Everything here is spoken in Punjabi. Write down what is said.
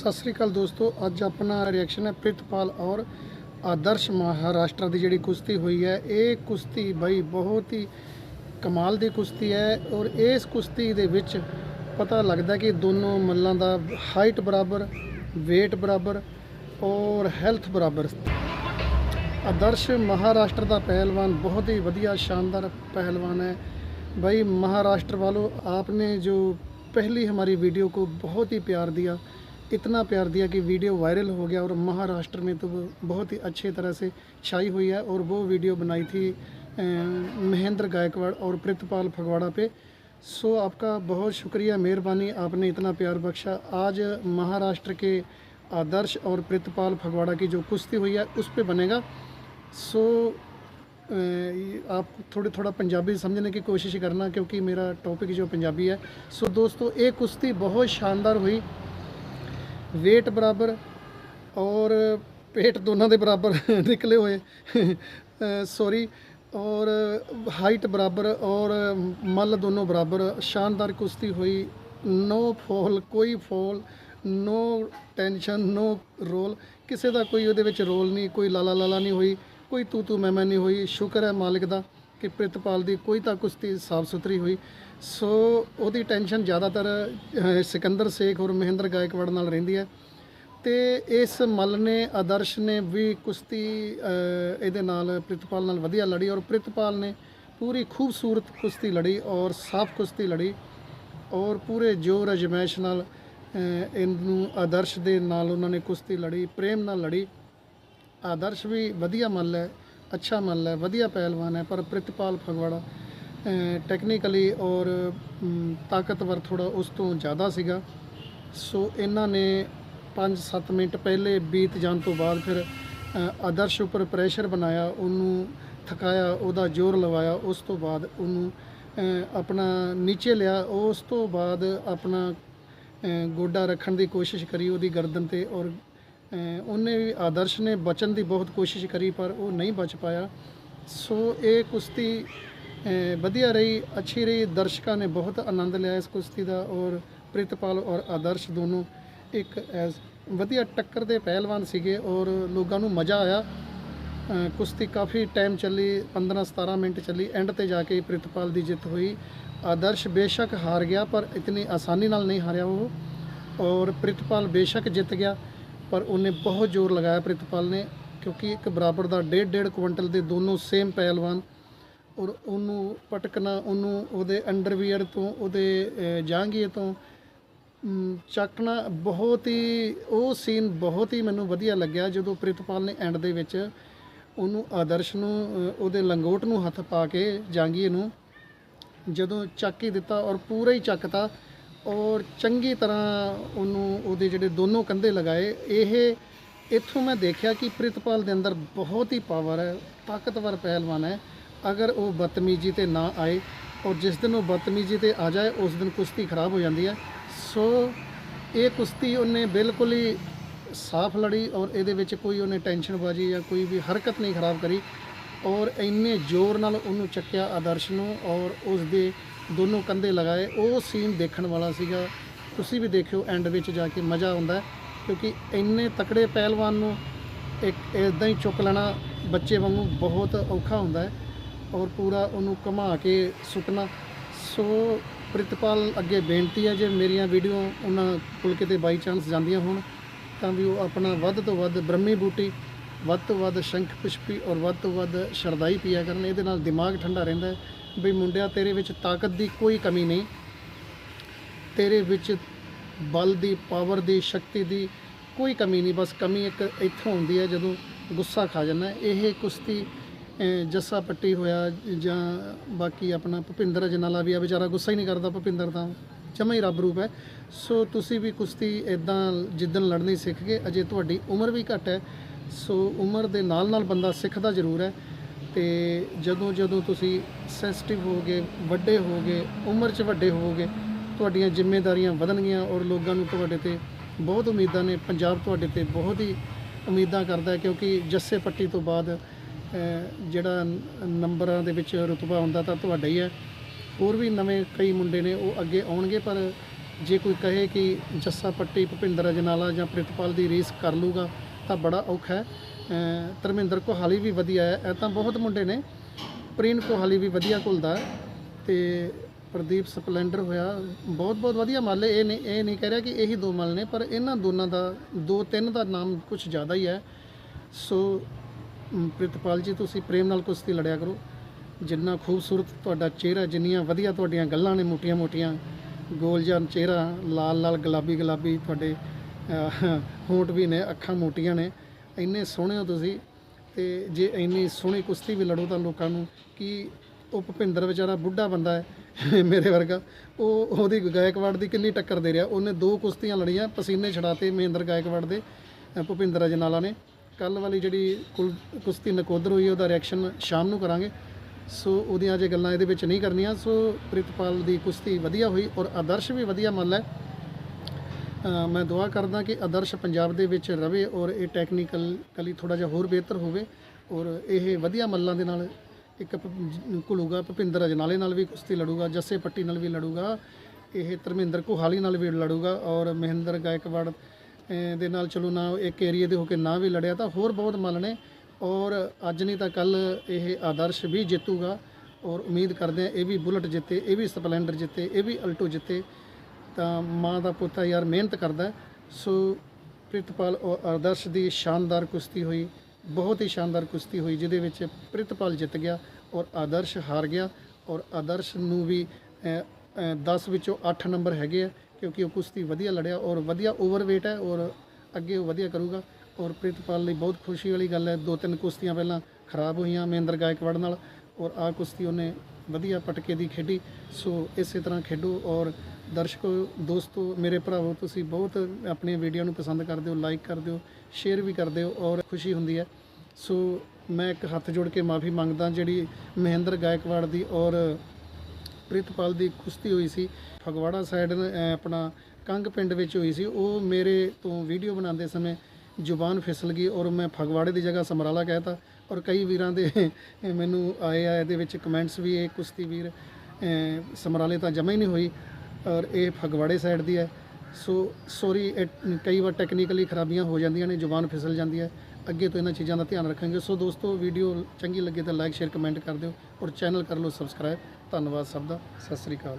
ਸਤਿ ਸ੍ਰੀ ਅਕਾਲ ਦੋਸਤੋ ਅੱਜ ਆਪਣਾ ਰਿਐਕਸ਼ਨ ਹੈ ਪ੍ਰਿਤਪਾਲ ਔਰ ਆਦਰਸ਼ ਮਹਾਰਾਸ਼ਟਰ ਦੀ ਜਿਹੜੀ ਕੁਸ਼ਤੀ ਹੋਈ ਹੈ ਇਹ ਕੁਸ਼ਤੀ ਬਈ ਬਹੁਤ ਹੀ ਕਮਾਲ ਦੀ ਕੁਸ਼ਤੀ ਹੈ ਔਰ ਇਸ ਕੁਸ਼ਤੀ ਦੇ ਵਿੱਚ ਪਤਾ ਲੱਗਦਾ ਕਿ ਦੋਨੋਂ ਮੱਲਾਂ ਦਾ ਹਾਈਟ ਬਰਾਬਰ weight ਬਰਾਬਰ ਔਰ ਹੈਲਥ ਬਰਾਬਰ आदर्श महाराष्ट्र का पहलवान बहुत ही बढ़िया शानदार पहलवान है भाई महाराष्ट्र वालों आपने जो पहली हमारी वीडियो को बहुत ही प्यार दिया इतना प्यार दिया कि वीडियो वायरल हो गया और महाराष्ट्र में तो बहुत ही अच्छे तरह से छाई हुई है और वो वीडियो बनाई थी महेंद्र गायकवाड़ और प्रितपाल फगवाड़ा पे। सो आपका बहुत शुक्रिया, मेहरबानी, आपने इतना प्यार बख्शा। आज महाराष्ट्र के आदर्श और प्रितपाल फगवाड़ा की जो कुश्ती हुई है, उस पर बनेगा। सो आप थोड़े, थोड़ा पंजाबी समझने की कोशिश करना, क्योंकि मेरा टॉपिक जो पंजाबी है। सो दोस्तों एक कुश्ती बहुत शानदार हुई। ਵੇਟ ਬਰਾਬਰ ਔਰ ਪੇਟ ਦੋਨਾਂ ਦੇ ਬਰਾਬਰ ਨਿਕਲੇ ਹੋਏ। ਸੌਰੀ ਔਰ ਹਾਈਟ ਬਰਾਬਰ ਔਰ ਮੱਲ ਦੋਨੋਂ ਬਰਾਬਰ। ਸ਼ਾਨਦਾਰ ਕੁਸ਼ਤੀ ਹੋਈ। ਨੋ ਫੋਲ ਕੋਈ ਫੋਲ ਨੋ ਟੈਨਸ਼ਨ ਨੋ ਰੋਲ ਕਿਸੇ ਦਾ ਕੋਈ ਉਹਦੇ ਵਿੱਚ ਰੋਲ ਨਹੀਂ, ਕੋਈ ਲਾਲਾ ਲਾਲਾ ਨਹੀਂ ਹੋਈ, ਕੋਈ ਤੂ ਤੂ ਮੈਂ ਮੈਂ ਨਹੀਂ ਹੋਈ। ਸ਼ੁਕਰ ਹੈ ਮਾਲਕ ਦਾ। ਕਿ ਪ੍ਰਿਤਪਾਲ ਦੀ ਕੋਈ ਤਾਂ ਕੁਸ਼ਤੀ ਸਾਫ਼ ਸੁਥਰੀ ਹੋਈ। ਸੋ ਉਹਦੀ ਟੈਨਸ਼ਨ ਜ਼ਿਆਦਾਤਰ ਅਹ, ਸਿਕੰਦਰ ਸੇਖ ਔਰ ਮਹਿੰਦਰ ਗਾਇਕਵਾੜ ਨਾਲ ਰਹਿੰਦੀ ਹੈ। ਤੇ ਇਸ ਮੱਲ ਨੇ ਆਦਰਸ਼ ਨੇ ਵੀ ਕੁਸ਼ਤੀ ਅਹ, ਇਹਦੇ ਨਾਲ ਪ੍ਰਿਤਪਾਲ ਨਾਲ ਵਧੀਆ ਲੜੀ ਔਰ ਪ੍ਰਿਤਪਾਲ ਨੇ ਪੂਰੀ ਖੂਬਸੂਰਤ ਕੁਸ਼ਤੀ ਲੜੀ ਔਰ ਸਾਫ਼ ਕੁਸ਼ਤੀ ਲੜੀ ਔਰ ਪੂਰੇ ਜੋਰ ਅਜਮੈਸ਼ ਨਾਲ ਅਹ, ਇਹਨੂੰ ਆਦਰਸ਼ ਦੇ ਨਾਲ ਉਹਨਾਂ ਨੇ ਕੁਸ਼ਤੀ ਲੜੀ ਪ੍ਰੇਮ ਨਾਲ ਲੜੀ। ਆਦਰਸ਼ ਵੀ ਵਧੀਆ ਮੱਲ ਹੈ। ਅੱਛਾ ਮੱਲ ਹੈ, ਵਧੀਆ ਪਹਿਲਵਾਨ ਹੈ, ਪਰ ਪ੍ਰਿਤਪਾਲ ਫਗਵਾੜਾ ਟੈਕਨੀਕਲੀ ਔਰ ਤਾਕਤਵਰ ਥੋੜਾ ਉਸ ਤੋਂ ਜ਼ਿਆਦਾ ਸੀਗਾ। ਸੋ ਇਹਨਾਂ ਨੇ 5-7 ਮਿੰਟ ਪਹਿਲੇ ਬੀਤ ਜਾਣ ਤੋਂ ਬਾਅਦ ਫਿਰ ਆਦਰਸ਼ ਉੱਪਰ ਪ੍ਰੈਸ਼ਰ ਬਣਾਇਆ, ਉਹਨੂੰ ਥਕਾਇਆ, ਉਹਦਾ ਜ਼ੋਰ ਲਵਾਇਆ, ਉਸ ਤੋਂ ਬਾਅਦ ਉਹਨੂੰ ਆਪਣਾ ਨੀਚੇ ਲਿਆ, ਉਸ ਤੋਂ ਬਾਅਦ ਆਪਣਾ ਗੋਡਾ ਰੱਖਣ ਦੀ ਕੋਸ਼ਿਸ਼ ਕਰੀ ਉਹਦੀ ਗਰਦਨ ਤੇ ਔਰ ਉਹਨੇ ਵੀ ਆਦਰਸ਼ ਨੇ ਬਚਣ ਦੀ ਬਹੁਤ ਕੋਸ਼ਿਸ਼ ਕਰੀ, ਪਰ ਉਹ ਨਹੀਂ ਬਚ ਪਾਇਆ। ਸੋ ਇਹ ਕੁਸ਼ਤੀ ਵਧੀਆ ਰਹੀ, ਅੱਛੀ ਰਹੀ। ਦਰਸ਼ਕਾਂ ਨੇ ਬਹੁਤ ਆਨੰਦ ਲਿਆ ਇਸ ਕੁਸ਼ਤੀ ਦਾ, ਔਰ ਪ੍ਰਿਤਪਾਲ ਔਰ ਆਦਰਸ਼ ਦੋਨੋਂ ਇੱਕ ਵਧੀਆ ਟੱਕਰ ਦੇ ਪਹਿਲਵਾਨ ਸੀਗੇ, ਔਰ ਲੋਕਾਂ ਨੂੰ ਮਜ਼ਾ ਆਇਆ। ਕੁਸ਼ਤੀ ਕਾਫੀ ਟਾਈਮ ਚੱਲੀ 15 17 ਮਿੰਟ ਚੱਲੀ ਐਂਡ ਤੇ ਜਾ ਕੇ ਪ੍ਰਿਤਪਾਲ ਦੀ ਜਿੱਤ ਹੋਈ। ਆਦਰਸ਼ ਬੇਸ਼ੱਕ ਹਾਰ ਗਿਆ, ਪਰ ਇਤਨੀ ਆਸਾਨੀ ਨਾਲ ਨਹੀਂ ਹਾਰਿਆ ਉਹ, ਔਰ ਪ੍ਰਿਤਪਾਲ ਬੇਸ਼ੱਕ ਜਿੱਤ ਗਿਆ। ਪਰ ਉਹਨੇ ਬਹੁਤ ਜ਼ੋਰ ਲਗਾਇਆ ਪ੍ਰਿਤਪਾਲ ਨੇ, ਕਿਉਂਕਿ ਇੱਕ ਬਰਾਬਰ ਦਾ ਡੇਢ ਡੇਢ ਕੁਇੰਟਲ ਦੇ ਦੋਨੋਂ ਸੇਮ ਪਹਿਲਵਾਨ ਔਰ ਉਹਨੂੰ ਪਟਕਣਾ, ਉਹਨੂੰ ਉਹਦੇ ਅੰਡਰਵੀਅਰ ਤੋਂ, ਉਹਦੇ ਜਾਂਗੀਏ ਤੋਂ ਚੱਕਣਾ ਬਹੁਤ ਹੀ, ਉਹ ਸੀਨ ਬਹੁਤ ਹੀ ਮੈਨੂੰ ਵਧੀਆ ਲੱਗਿਆ ਜਦੋਂ ਪ੍ਰਿਤਪਾਲ ਨੇ ਐਂਡ ਦੇ ਵਿੱਚ ਉਹਨੂੰ ਆਦਰਸ਼ ਨੂੰ ਉਹਦੇ ਲੰਗੋਟ ਨੂੰ ਹੱਥ ਪਾ ਕੇ ਜਾਂਗੀਏ ਨੂੰ ਜਦੋਂ ਚੱਕ ਹੀ ਦਿੱਤਾ ਔਰ ਪੂਰਾ ਹੀ ਚੱਕਤਾ ਔਰ ਚੰਗੀ ਤਰ੍ਹਾਂ ਉਹਨੂੰ ਉਹਦੇ ਜਿਹੜੇ ਦੋਨੋਂ ਕੰਧੇ ਲਗਾਏ, ਇਹ ਇੱਥੋਂ ਮੈਂ ਦੇਖਿਆ ਕਿ ਪ੍ਰਿਤਪਾਲ ਦੇ ਅੰਦਰ ਬਹੁਤ ਹੀ ਪਾਵਰ ਹੈ, ਤਾਕਤਵਰ ਪਹਿਲਵਾਨ ਹੈ। ਅਗਰ ਉਹ ਬਦਤਮੀਜੀ ਤੇ ਨਾ ਆਏ ਔਰ ਜਿਸ ਦਿਨ ਉਹ ਬਦਤਮੀਜੀ ਤੇ ਆ ਜਾਏ, ਉਸ ਦਿਨ ਕੁਸ਼ਤੀ ਖਰਾਬ ਹੋ ਜਾਂਦੀ ਹੈ। ਸੋ ਇਹ ਕੁਸ਼ਤੀ ਉਹਨੇ ਬਿਲਕੁਲ ਹੀ ਸਾਫ਼ ਲੜੀ ਔਰ ਇਹਦੇ ਵਿੱਚ ਕੋਈ ਉਹਨੇ ਟੈਨਸ਼ਨਬਾਜ਼ੀ ਜਾਂ ਕੋਈ ਵੀ ਹਰਕਤ ਨਹੀਂ ਖਰਾਬ ਕਰੀ। ਔਰ ਇੰਨੇ ਜ਼ੋਰ ਨਾਲ ਉਹਨੂੰ ਚੱਕਿਆ ਆਦਰਸ਼ ਨੂੰ ਔਰ ਉਸ ਦੇ ਦੋਨੋਂ ਕੰਧੇ ਲਗਾਏ। ਉਹ ਸੀਨ ਦੇਖਣ ਵਾਲਾ ਸੀਗਾ। ਤੁਸੀਂ ਵੀ ਦੇਖਿਓ ਐਂਡ ਵਿੱਚ ਜਾ ਕੇ ਮਜ਼ਾ ਆਉਂਦਾ ਕਿਉਂਕਿ ਇੰਨੇ ਤਕੜੇ ਪਹਿਲਵਾਨ ਨੂੰ ਇੱਕ ਇਦਾਂ ਹੀ ਚੁੱਕ ਲੈਣਾ ਬੱਚੇ ਵਾਂਗੂ ਬਹੁਤ ਔਖਾ ਹੁੰਦਾ ਹੈ ਔਰ ਪੂਰਾ ਉਹਨੂੰ ਘੁਮਾ ਕੇ ਸੁੱਟਣਾ। ਸੋ ਪ੍ਰਿਤਪਾਲ, ਅੱਗੇ ਬੇਨਤੀ ਹੈ, ਜੇ ਮੇਰੀਆਂ ਵੀਡੀਓ ਉਹਨਾਂ ਕੋਲ ਕਿਤੇ ਬਾਈ ਚਾਂਸ ਜਾਂਦੀਆਂ ਹੋਣ, ਤਾਂ ਵੀ ਉਹ ਆਪਣਾ ਵੱਧ ਤੋਂ ਵੱਧ ਬ੍ਰਹਮੀ ਬੂਟੀ ਵੱਧ ਤੋਂ ਵੱਧ ਸ਼ੰਖ ਪੁਸ਼ਪੀ ਔਰ ਵੱਧ ਤੋਂ ਵੱਧ ਸ਼ਰਦਾਈ ਪੀਆ ਕਰਨ। ਇਹਦੇ ਨਾਲ ਦਿਮਾਗ ਠੰਡਾ ਰਹਿੰਦਾ ਹੈ। ਵੀ ਮੁੰਡਿਆ, ਤੇਰੇ ਵਿੱਚ ਤਾਕਤ ਦੀ ਕੋਈ ਕਮੀ ਨਹੀਂ। ਤੇਰੇ ਵਿੱਚ ਬਲ ਦੀ ਪਾਵਰ ਦੀ, ਸ਼ਕਤੀ ਦੀ ਕੋਈ ਕਮੀ ਨਹੀਂ। ਬਸ ਕਮੀ ਇੱਕ ਇੱਥੋਂ ਹੁੰਦੀ ਹੈ ਜਦੋਂ ਗੁੱਸਾ ਖਾ ਜਾਂਦਾ ਇਹ ਕੁਸ਼ਤੀ ਜੱਸਾ ਪੱਟੀ ਹੋਇਆ ਜਾਂ ਬਾਕੀ ਆਪਣਾ ਭੁਪਿੰਦਰ ਅਜਨਾਲਾ ਵੀ ਆ, ਵਿਚਾਰਾ ਗੁੱਸਾ ਹੀ ਨਹੀਂ ਕਰਦਾ ਭੁਪਿੰਦਰ ਤਾਂ। ਜਮਾ ਹੀ ਰੱਬ ਰੂਪ ਹੈ। ਸੋ ਤੁਸੀਂ ਵੀ ਕੁਸ਼ਤੀ ਇਦਾਂ ਜਿੱਦਣ ਲੜਨੀ ਸਿੱਖ ਗਏ, ਅਜੇ ਤੁਹਾਡੀ ਉਮਰ ਵੀ ਘੱਟ ਹੈ। ਸੋ ਉਮਰ ਦੇ ਨਾਲ ਨਾਲ ਬੰਦਾ ਸਿੱਖਦਾ ਜ਼ਰੂਰ ਹੈ ਤੇ ਜਦੋਂ ਜਦੋਂ ਤੁਸੀਂ ਸੈਂਸਿਟਿਵ ਹੋਗੇ ਵੱਡੇ ਹੋਗੇ ਉਮਰ 'ਚ ਵੱਡੇ ਹੋਗੇ ਤੁਹਾਡੀਆਂ ਜ਼ਿੰਮੇਵਾਰੀਆਂ ਵਧਣਗੀਆਂ ਔਰ ਲੋਕਾਂ ਨੂੰ ਤੁਹਾਡੇ ਤੇ ਬਹੁਤ ਉਮੀਦਾਂ ਨੇ। ਪੰਜਾਬ ਤੁਹਾਡੇ ਤੇ ਬਹੁਤ ਹੀ ਉਮੀਦਾਂ ਕਰਦਾ ਕਿਉਂਕਿ ਜੱਸੇ ਪੱਟੀ ਤੋਂ ਬਾਅਦ ਜਿਹੜਾ ਨੰਬਰਾਂ ਦੇ ਵਿੱਚ ਰੁਤਬਾ ਹੁੰਦਾ ਤਾਂ ਤੁਹਾਡਾ ਹੀ ਹੈ। ਹੋਰ ਵੀ ਨਵੇਂ ਕਈ ਮੁੰਡੇ ਨੇ, ਉਹ ਅੱਗੇ ਆਉਣਗੇ, ਪਰ ਜੇ ਕੋਈ ਕਹੇ ਕਿ ਜੱਸਾ ਪੱਟੀ ਭੁਪਿੰਦਰ ਅਜਨਾਲਾ ਜਾਂ ਪ੍ਰਿਤਪਾਲ ਦੀ ਰੀਸ ਕਰ ਲੂਗਾ ਤਾਂ ਬੜਾ ਔਖਾ ਹੈ। ਧਰਮਿੰਦਰ ਕੋਹਾਲੀ ਵੀ ਵਧੀਆ ਹੈ। ਇਹ ਤਾਂ ਬਹੁਤ ਮੁੰਡੇ ਨੇ। ਪ੍ਰੀਨ ਕੋਹਾਲੀ ਵੀ ਵਧੀਆ ਘੁਲਦਾ ਹੈ ਤੇ ਪ੍ਰਦੀਪ ਸਪਲੈਂਡਰ ਹੋਇਆ। ਬਹੁਤ ਬਹੁਤ ਵਧੀਆ ਮੱਲ ਇਹ ਨਹੀਂ ਇਹ ਨਹੀਂ ਕਹਿ ਰਿਹਾ ਕਿ ਇਹੀ ਦੋ ਮੱਲ ਨੇ, ਪਰ ਇਹਨਾਂ ਦੋਨਾਂ ਦਾ, ਦੋ ਤਿੰਨ ਦਾ ਨਾਮ ਕੁਝ ਜ਼ਿਆਦਾ ਹੀ ਹੈ। ਸੋ ਪ੍ਰਿਤਪਾਲ ਜੀ, ਤੁਸੀਂ ਪ੍ਰੇਮ ਨਾਲ ਕੁਸ਼ਤੀ ਲੜਿਆ ਕਰੋ। ਜਿੰਨਾ ਖੂਬਸੂਰਤ ਤੁਹਾਡਾ ਚਿਹਰਾ, ਜਿੰਨੀਆਂ ਵਧੀਆ ਤੁਹਾਡੀਆਂ ਗੱਲਾਂ ਨੇ, ਮੋਟੀਆਂ-ਮੋਟੀਆਂ ਗੋਲ ਜਿਹਾ ਚਿਹਰਾ, ਲਾਲ-ਲਾਲ ਗੁਲਾਬੀ ਗੁਲਾਬੀ ਤੁਹਾਡੇ ਹੋਂਟ ਵੀ ਨੇ, ਅੱਖਾਂ ਮੋਟੀਆਂ ਨੇ, ਇੰਨੇ ਸੋਹਣੇ ਹੋ ਤੁਸੀਂ। ਤੇ ਜੇ ਇੰਨੀ ਸੋਹਣੀ ਕੁਸ਼ਤੀ ਵੀ ਲੜੋ ਤਾਂ ਲੋਕਾਂ ਨੂੰ ਕਿ ਉਹ ਭੁਪਿੰਦਰ ਵਿਚਾਰਾ ਬੁੱਢਾ ਬੰਦਾ ਹੈ, ਮੇਰੇ ਵਰਗਾ। ਉਹ, ਉਹਦੀ ਗਾਇਕਵਾੜ ਦੀ ਕਿੰਨੀ ਟੱਕਰ ਦੇ ਰਿਹਾ। ਉਹਨੇ ਦੋ ਕੁਸ਼ਤੀਆਂ ਲੜੀਆਂ, ਪਸੀਨੇ ਛੜਾਤੇ ਮਹਿੰਦਰ ਗਾਇਕਵਾੜ ਦੇ ਭੁਪਿੰਦਰ ਅਜਨਾਲਾ ਨੇ। ਕੱਲ ਵਾਲੀ ਜਿਹੜੀ ਕੁਲ- ਕੁਸ਼ਤੀ ਨਕੋਦਰ ਹੋਈ, ਉਹਦਾ ਰਿਐਕਸ਼ਨ ਸ਼ਾਮ ਨੂੰ ਕਰਾਂਗੇ। ਸੋ ਉਹਦੀਆਂ ਜੇ ਗੱਲਾਂ ਇਹਦੇ ਵਿੱਚ ਨਹੀਂ ਕਰਨੀਆਂ, ਸੋ ਪ੍ਰਿਤਪਾਲ ਦੀ ਕੁਸ਼ਤੀ ਵਧੀਆ ਹੋਈ ਔਰ ਆਦਰਸ਼ ਵੀ ਵਧੀਆ ਮੱਲ ਹੈ। ਮੈਂ ਦੁਆ ਕਰਦਾ ਕਿ ਆਦਰਸ਼ ਪੰਜਾਬ ਦੇ ਵਿੱਚ ਰਵੇ ਔਰ ਇਹ ਟੈਕਨੀਕਲ ਕਲੀ ਥੋੜਾ ਜਿਹਾ ਹੋਰ ਬਿਹਤਰ ਹੋਵੇ ਔਰ ਇਹ ਵਧੀਆ ਮੱਲਾਂ ਦੇ ਨਾਲ ਇੱਕ ਭ- ਘੁਲੂਗਾ, ਭੁਪਿੰਦਰ ਅਜਨਾਲੇ ਨਾਲ ਵੀ ਕੁਸ਼ਤੀ ਲੜੂਗਾ, ਜੱਸੇ ਪੱਟੀ ਨਾਲ ਵੀ ਲੜੂਗਾ, ਇਹ ਧਰਮਿੰਦਰ ਕੋਹਾਲੀ ਨਾਲ ਵੀ ਲੜੂਗਾ ਔਰ ਮਹਿੰਦਰ ਗਾਇਕਵਾੜ ਦੇ ਨਾਲ ਚਲੋ ਨਾ ਇੱਕ ਏਰੀਏ ਦੇ ਹੋ ਕੇ ਨਾ ਵੀ ਲੜਿਆ ਤਾਂ ਹੋਰ ਬਹੁਤ ਮੱਲ ਨੇ ਔਰ ਅੱਜ ਨਹੀਂ ਤਾਂ ਕੱਲ ਇਹ ਆਦਰਸ਼ ਵੀ ਜਿੱਤੂਗਾ ਔਰ ਉਮੀਦ ਕਰਦੇ ਆ ਇਹ ਵੀ ਬੁਲਟ ਜਿੱਤੇ, ਇਹ ਵੀ ਸਪਲੈਂਡਰ ਜਿੱਤੇ, ਇਹ ਵੀ ਅਲਟੋ ਜਿੱਤੇ ਤਾਂ ਮਾਂ ਦਾ ਪੁੱਤਾ ਯਾਰ ਮਿਹਨਤ ਕਰਦਾ ਸੋ ਪ੍ਰਿਤਪਾਲ ਔਰ ਆਦਰਸ਼ ਦੀ ਸ਼ਾਨਦਾਰ ਕੁਸ਼ਤੀ ਹੋਈ, ਬਹੁਤ ਹੀ ਸ਼ਾਨਦਾਰ ਕੁਸ਼ਤੀ ਹੋਈ, ਜਿਹਦੇ ਵਿੱਚ ਪ੍ਰਿਤਪਾਲ ਜਿੱਤ ਗਿਆ ਔਰ ਆਦਰਸ਼ ਹਾਰ ਗਿਆ ਔਰ ਆਦਰਸ਼ ਨੂੰ ਵੀ 10 ਵਿੱਚੋਂ 8 ਨੰਬਰ ਹੈਗੇ ਆ, ਕਿਉਂਕਿ ਉਹ ਕੁਸ਼ਤੀ ਵਧੀਆ ਲੜਿਆ ਔਰ ਵਧੀਆ ਓਵਰਵੇਟ ਹੈ ਔਰ ਅੱਗੇ ਉਹ ਵਧੀਆ ਕਰੂਗਾ ਔਰ ਪ੍ਰਿਤਪਾਲ ਲਈ ਬਹੁਤ ਖੁਸ਼ੀ ਵਾਲੀ ਗੱਲ ਹੈ, ਦੋ ਤਿੰਨ ਕੁਸ਼ਤੀਆਂ ਪਹਿਲਾਂ ਖਰਾਬ ਹੋਈਆਂ ਮਹਿੰਦਰ ਗਾਇਕਵਾੜ ਨਾਲ ਔਰ ਆ ਕੁਸ਼ਤੀ ਉਹਨੇ ਵਧੀਆ ਪਟਕੇ ਦੀ ਖੇਡੀ। ਸੋ ਇਸੇ ਤਰ੍ਹਾਂ ਖੇਡੋ ਔਰ ਦਰਸ਼ਕੋ, ਦੋਸਤੋ, ਮੇਰੇ ਭਰਾਵੋ, ਤੁਸੀਂ ਬਹੁਤ ਆਪਣੀ ਵੀਡੀਓ ਨੂੰ ਪਸੰਦ ਕਰਦੇ ਹੋ ਲਾਈਕ ਕਰਦੇ ਹੋ ਸ਼ੇਅਰ ਵੀ ਕਰਦੇ ਹੋ ਔਰ ਖੁਸ਼ੀ ਹੁੰਦੀ ਹੈ। ਸੋ ਮੈਂ ਇੱਕ ਹੱਥ ਜੋੜ ਕੇ ਮਾਫੀ ਮੰਗਦਾ, ਜਿਹੜੀ ਮਹਿੰਦਰ ਗਾਇਕਵਾੜ ਦੀ ਔਰ ਪ੍ਰਿਤਪਾਲ ਦੀ ਕੁਸ਼ਤੀ ਹੋਈ ਸੀ, ਫਗਵਾੜਾ ਸਾਈਡ ਆਪਣਾ ਕੰਗ ਪਿੰਡ ਵਿੱਚ ਹੋਈ ਸੀ, ਉਹ ਮੇਰੇ ਤੋਂ ਵੀਡੀਓ ਬਣਾਉਂਦੇ ਸਮੇਂ ਜ਼ੁਬਾਨ ਫਿਸਲ ਗਈ ਔਰ ਮੈਂ ਫਗਵਾੜੇ ਦੀ ਜਗ੍ਹਾ ਸਮਰਾਲਾ ਕਹਿਤਾ ਔਰ ਕਈ ਵੀਰਾਂ ਦੇ ਮੈਨੂੰ ਆਏ ਆ ਇਹਦੇ ਵਿੱਚ ਕਮੈਂਟਸ ਵੀ, ਇਹ ਕੁਸ਼ਤੀ ਵੀਰ ਸਮਰਾਲੇ ਤਾਂ ਜਮਾ ਹੀ ਨਹੀਂ ਹੋਈ। ਔਰ ਇਹ ਫਗਵਾੜੇ ਸਾਈਡ ਦੀ ਹੈ। ਸੋ ਸੌਰੀ ਕਈ ਵਾਰ ਟੈਕਨੀਕਲੀ ਖਰਾਬੀਆਂ ਹੋ ਜਾਂਦੀਆਂ ਨੇ, ਜ਼ੁਬਾਨ ਫਿਸਲ ਜਾਂਦੀ ਹੈ। ਅੱਗੇ ਤੋਂ ਇਹਨਾਂ ਚੀਜ਼ਾਂ ਦਾ ਧਿਆਨ ਰੱਖਾਂਗੇ। ਸੋ ਦੋਸਤੋ ਵੀਡੀਓ ਚੰਗੀ ਲੱਗੇ ਤਾਂ ਲਾਈਕ ਸ਼ੇਅਰ ਕਮੈਂਟ ਕਰ ਦਿਓ ਔਰ ਚੈਨਲ ਕਰ ਲਓ ਸਬਸਕ੍ਰਾਈਬ ਧੰਨਵਾਦ ਸਭ ਦਾ। ਸਤਿ ਸ੍ਰੀ ਅਕਾਲ।